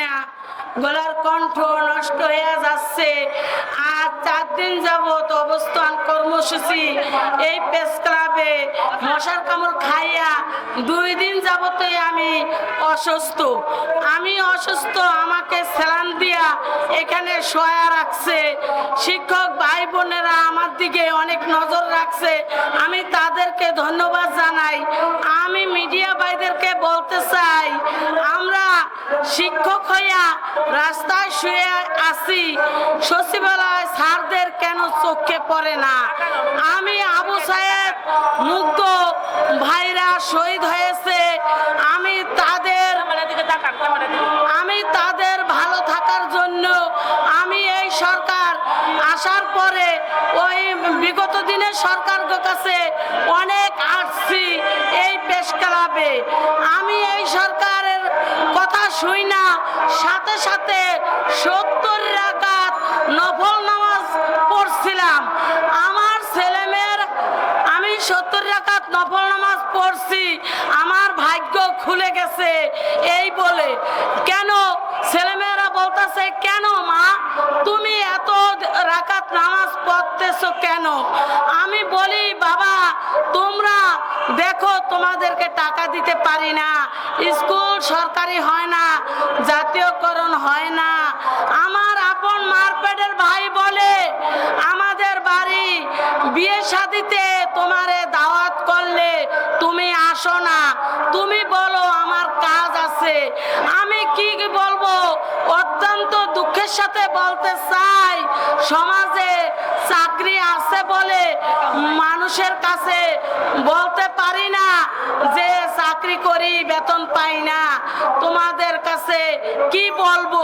না। গলার কণ্ঠ নষ্ট হয়ে যাচ্ছে। আর চার দিন যাবত অবস্থান কর্মসূচি এই প্রেস ক্লাবে মশার কামড় খাইয়া দুই দিন যাবতই আমি অসুস্থ। আমি অসুস্থ, আমাকে স্যালান দিয়া এখানে সয়া রাখছে। শিক্ষক ভাই বোনেরা আমার দিকে অনেক নজর রাখছে। আমি তাদেরকে ধন্যবাদ জানাই। আমি মিডিয়া আমরা শিক্ষক হইয়া রাস্তায় শুয়ে আছি, সচিবালয় স্যারদের কেন চোখে পড়ে না? আমি আবু সাহেব মুগ্ধ, ভাইরা শহীদ হয়েছে। আমি তাদের আমি তাদের ভালো থাকার জন্য আমি এই সরকার আসার পরে, ওই বিগত দিনের সরকার কাছে অনেক আসছি এই পেশ ক্লাবে আমি এই সরকারের কথা শুই না। সাথে সাথে সত্তর রাকাত নফল নামাজ পড়ছিলাম। আমার ছেলেমেয়ের আমি সত্তর রাকাত নফল নামাজ পড়ছি। আমার ভাগ্য খুলে গেছে এই বলে। কেন? ছেলেমেয়েরা বলতেছে, কেন মা? তুমি এত রাকাত নামাজ পড়তেছো কেন? আমি বলি, বাবা, তোমরা দেখো তোমাদেরকে টাকা দিতে পারি না। স্কুল সরকারি হয় না, জাতীয়করণ হয় না। আমার আপন মারপেটের ভাই বলে, আমাদের বাড়ি বিয়ে শাদিতে তোমারে দাওয়াত করলে তুমি আসো না। তুমি বলো আমার কাজ আছে। আমি কি কি বলব? অত্যন্ত দুঃখের সাথে বলতে চাই, সমাজে চাকরি আছে বলে মানুষের কাছে বলতে পারি না যে চাকরি করি, বেতন পাই না। তোমাদের কাছে কি বলব?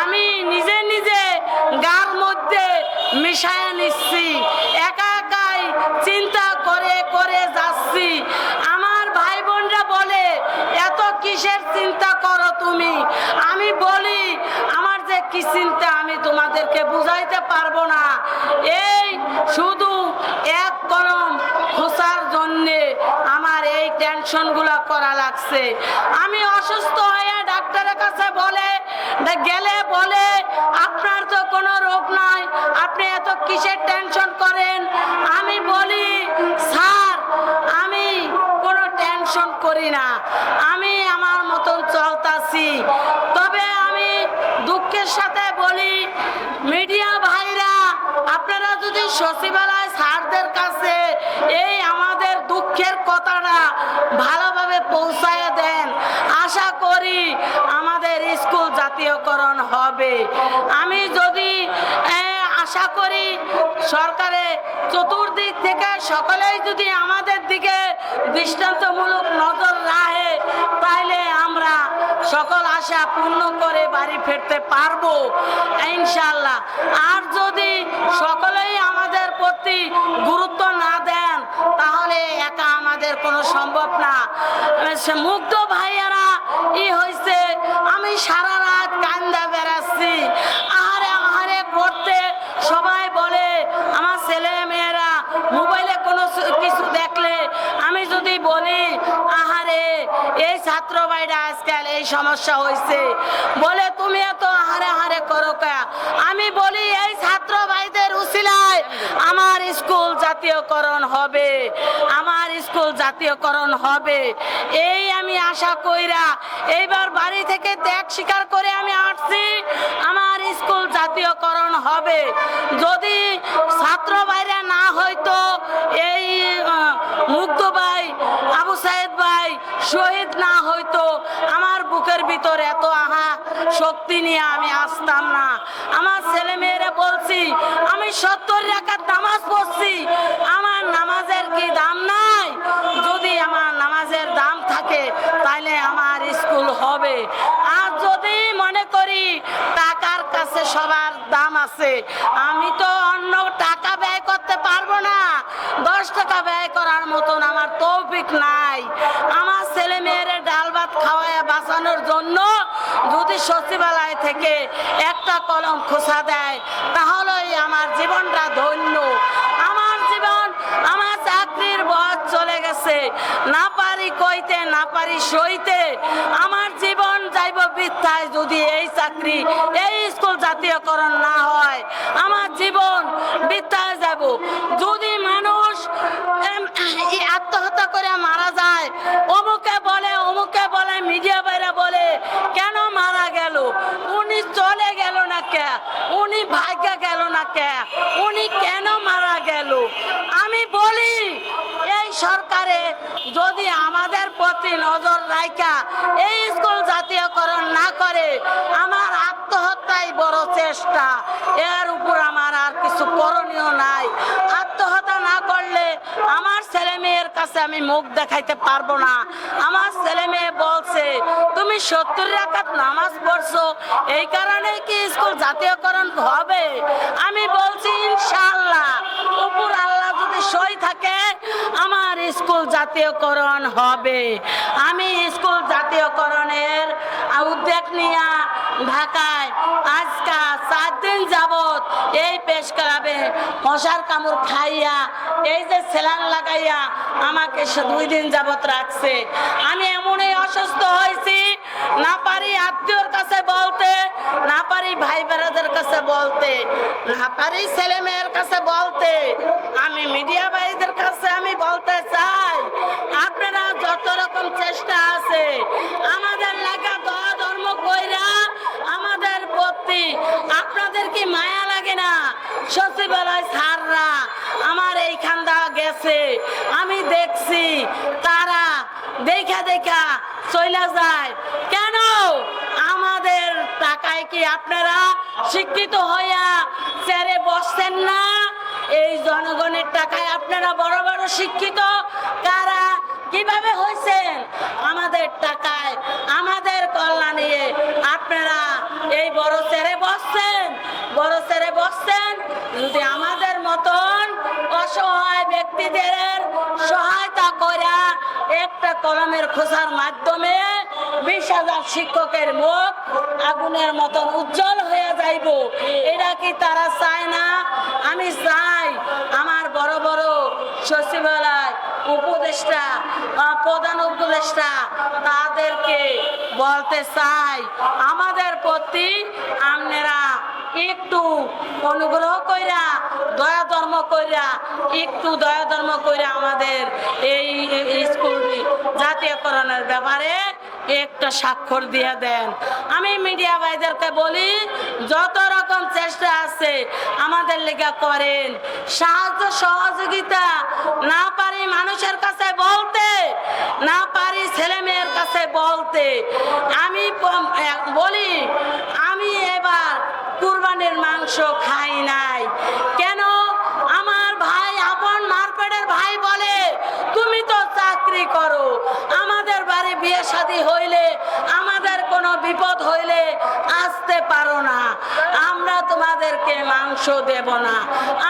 আমি নিজে নিজে গার মধ্যে মিশায় নিচ্ছি, একা একাই চিন্তা করে করে যাচ্ছি। আমার ভাই বোনরা বলে, এত কিসের চিন্তা করো তুমি? আমি চিন্তা আমি তোমাদেরকে বুঝাইতে পারব না। এই শুধু এক কলম খোসার জন্যে আমার এই টেনশনগুলো করা লাগছে। আমি অসুস্থ হয়ে ডাক্তারের কাছে বলে, গেলে বলে, আপনার তো কোনো রোগ নয় আপনি এত কিসের টেনশন করেন? আমি বলি, স্যার, আমি কোনো টেনশন করি না। আমি আমার মতন চলতাছি। দুঃখের সাথে বলি, মিডিয়া ভাইরা, আপনারা যদি সচিবালয় স্যারদের কাছে এই আমাদের দুঃখের কথাটা ভালোভাবে পৌঁছায় দেন, আশা করি আমাদের স্কুল জাতীয়করণ হবে। আমি যদি আশা করি সরকারে চতুর্দিক থেকে সকলেই যদি আমাদের দিকে দৃষ্টান্তমূলক নজর রাখে তাহলে আমরা সকল আশা পূর্ণ করে বাড়ি ফিরতে পারব ইনশাল্লাহ আর যদি সকলেই আমাদের প্রতি গুরুত্ব না দেন, তাহলে একা আমাদের কোনো সম্ভব না। মুগ্ধ ভাইয়ারা, ই হয়েছে আমি সারা রাত কান্দা বেড়াচ্ছি আহারে আহারে করতে সবাই বলে আমার ছেলে মেয়েরা মোবাইলে কোনো সু- কিছু দেখলে আমি যদি বলি আহারে এই ছাত্র ভাইরা, আজকাল এই সমস্যা হয়েছে বলে, তুমি এত আহারে আহারে করো কা? আমি বলি, এই ছাত্র ভাইদের উসিলায় আমার স্কুল জাতীয়করণ হবে। আমার স্কুল জাতীয়করণ হবে। এই আমি আশা কইরা, এইবার বাড়ি থেকে ত্যাগ স্বীকার করে আমি আসছি। আমার স্কুল জাতীয়করণ হবে। যদি ছাত্র বাইরে না হয়তো এই আহ, মুগ্ধ ভাই আবু সাহেদ ভাই শহীদ না হয়তো আমার বুকের ভিতর এত আহা শক্তি নিয়ে আমি আসতাম না। আমার ছেলে মেয়েরা বলছি, আমি সত্তর রাখার নামাজ পড়ছি, আমার নামাজের কি দাম নাই? যদি আমার নামাজের দাম থাকে তাহলে আমার স্কুল হবে। আর যদি মনে করি টাকার কাছে সবার দাম আছে, আমি তো অন্য টাকা ব্যয় করতে পারব না দশ টাকা ব্যয় করার মতন আমার তৌফিক নাই। আমার ছেলে মেয়ের ডাল ভাত খাওয়ায় বাঁচানোর জন্য যদি সচিবালয় থেকে একটা কলম খোসা দেয়, তাহলেই আমার জীবনটা ধন্য। আমার জীবন, আমার চাকরির বয়স চলে গেছে। না পারি কইতে, না পারি সইতে, আমার জীবন যাই যাইব বৃত্তায় যদি এই চাকরি, এই স্কুল জাতীয়করণ না হয়। আমার জীবন বৃত্তায় যাব যদি মানুষ আত্মহত্যা করে মারা যায়। অমুকে বলে অমুকে বলে, মিডিয়া বাইরে বলে, কেন মারা গেল? উনি চলে গেল না কে? উনি ভাগ্যে গেল না কে? উনি কেন মারা গেল? আমি বলি, এই সরকারে যদি আমাদের প্রতি নজর রাখা এই স্কুল জাতীয়করণ না করে, আমার আত্মহত্যাই বড় চেষ্টা। এর উপর আমার আর কিছু করণীয় নাই। আত্মহত্যা না করলে আমার ছেলে কাছে আমি মুখ দেখাইতে পারব না। আমার ছেলে মেয়ে বলছে, তুমি সত্তর রাখাত নামাজ পড়ছো, এই কারণে কি স্কুল জাতীয়করণ হবে? আমি বলছি, ইনশাআল্লাহ, উপর আল্লাহ যদি সই থাকে, আমার স্কুল জাতীয়করণ হবে। আমি স্কুল জাতীয়করণের উদ্যোগ নিয়ে ঢাকায় আজকা সাত দিন যাবত এই পেশ করাবে। মশার কামড় খাইয়া, এই যে সেলান লাগাইয়া আমাকে সে দুই দিন যাবত রাখছে। আমি এমনই অসুস্থ হয়েছি, না পারি আত্মীয়র কাছে বলতে, না পারি ভাই বেড়াদের কাছে বলতে, না পারি ছেলে মেয়ের কাছে বলতে। আমি মিডিয়া ভাইদের কাছে আমি বলতে চাই, আপনারা যত রকম চেষ্টা আছে আমাদের লাগা দয়া ধর্ম কইরা আমাদের প্রতি আপনাদের কি মায়া লাগে না সচিবালয় সাররা আমার এইখানটা গেছে আমি দেখছি তারা দেখা চলে যায়। কেন? আমাদের টাকায় কি আপনারা শিক্ষিত হইয়া চেয়ারে বসছেন না? এই জনগণের টাকায় আপনারা বড় বড় শিক্ষিত? কারা? কীভাবে হয়েছেন আমাদের টাকায়, আমাদের কল্যাণ নিয়ে আপনারা এই বড় চেয়ারে বসছেন। বড় চেয়ারে বসছেন যদি আমাদের মতন অসহায় ব্যক্তিদের সহায়তা করা একটা কলমের খোসার মাধ্যমে বিশ হাজার শিক্ষকের মুখ আগুনের মতন উজ্জ্বল হয়ে যাইব। এটা কি তারা চায় না? আমি চাই আমার বড় বড় সচিবালয় উপদেষ্টা প্রধান উপদেষ্টা তাদেরকে বলতে চাই। আমাদের প্রতি আপনারা একটু অনুগ্রহ কইরা, দয়া ধর্ম কইরা, একটু দয়া ধর্ম কইরা আমাদের এই এই স্কুল জাতীয়করণের ব্যাপারে একটা স্বাক্ষর দিয়ে দেন। আমি মিডিয়া ভাইদেরকে বলি, যত রকম চেষ্টা আছে আমাদের লেখা করেন। সাহায্য সহযোগিতা না পারি মানুষের কাছে বলতে, না পারি ছেলে মেয়ের কাছে বলতে। আমি বলি, আমি এবার কুরবানির মাংস খাই নাই। কেন? আমার ভাই আপন মারপেটের ভাই বলে, তুমি তো চাকরি করো। আমাদের বাড়ি বিয়ে শাদী হইলে, আমাদের কোনো বিপদ হইলে আসতে পারো না। আমরা তোমাদেরকে মাংস দেব না।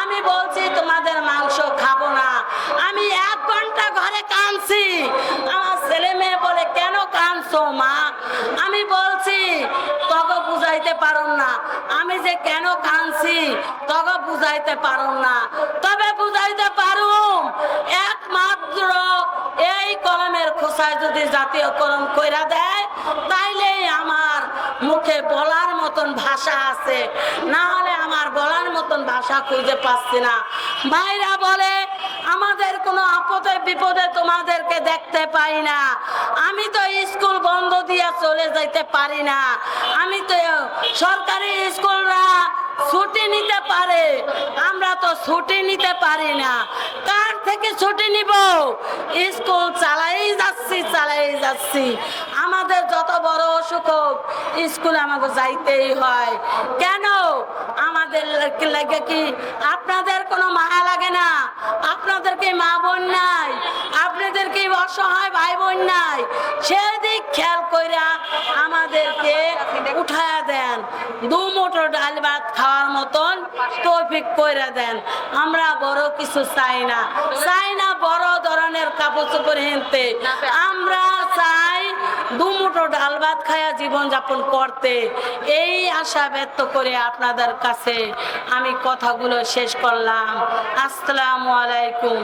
আমি বলছি তোমাদের মাংস খাব না আমি এক ঘণ্টা ঘরে কাঁদছি আমার ছেলে মেয়ে বলে কেন কাঁদছো মা আমি বলছি তবে বুঝাইতে পারুন না। আমি যে কেন কাঁদছি, তবে বুঝাইতে পারো না। তবে বুঝাইতে পারুম, একমাত্র এই কলমের খোসায় যদি জাতীয়করণ কইরা দেয়, তাইলেই আমার মুখে বলার মতন ভাষা আছে। না হলে আমার বলার মতন ভাষা খুঁজে পাচ্ছি না। ভাইরা বলে, আমাদের কোনো আপদে বিপদে তোমাদেরকে দেখতে পাই না। আমি তো স্কুল বন্ধ দিয়ে চলে যাইতে পারি না। আমি তো সরকারি স্কুলরা ছুটি নিতে পারে। আমরা তো ছুটি নিতে পারি না। কার থেকে ছুটি নিব? স্কুল চালাই যাচ্ছি চালাই যাচ্ছি। আমাদের যত বড় অসুখ হোক, স্কুল আমাকে যাইতেই হয়। কেন? আমাদের লাগে কি আপনাদের কোনো মায়া লাগে না? আপনাদের কি মা বোন অসহায় ভাই বোন নাই, সেদিক খেয়াল কইরা আমাদেরকে উঠায়া দেন। দু মোটর ডাল ভাত খাওয়ার মতন তৌফিক কইরা দেন। আমরা বড় কিছু চাই না। চাই না বড় ধরনের কাপড় চোপড় হেনতে। আমরা চাই দু মুঠো ডাল ভাত খায়া জীবন যাপন করতে। এই আশা ব্যক্ত করে আপনাদের কাছে আমি কথাগুলো শেষ করলাম। আসসালামু আলাইকুম।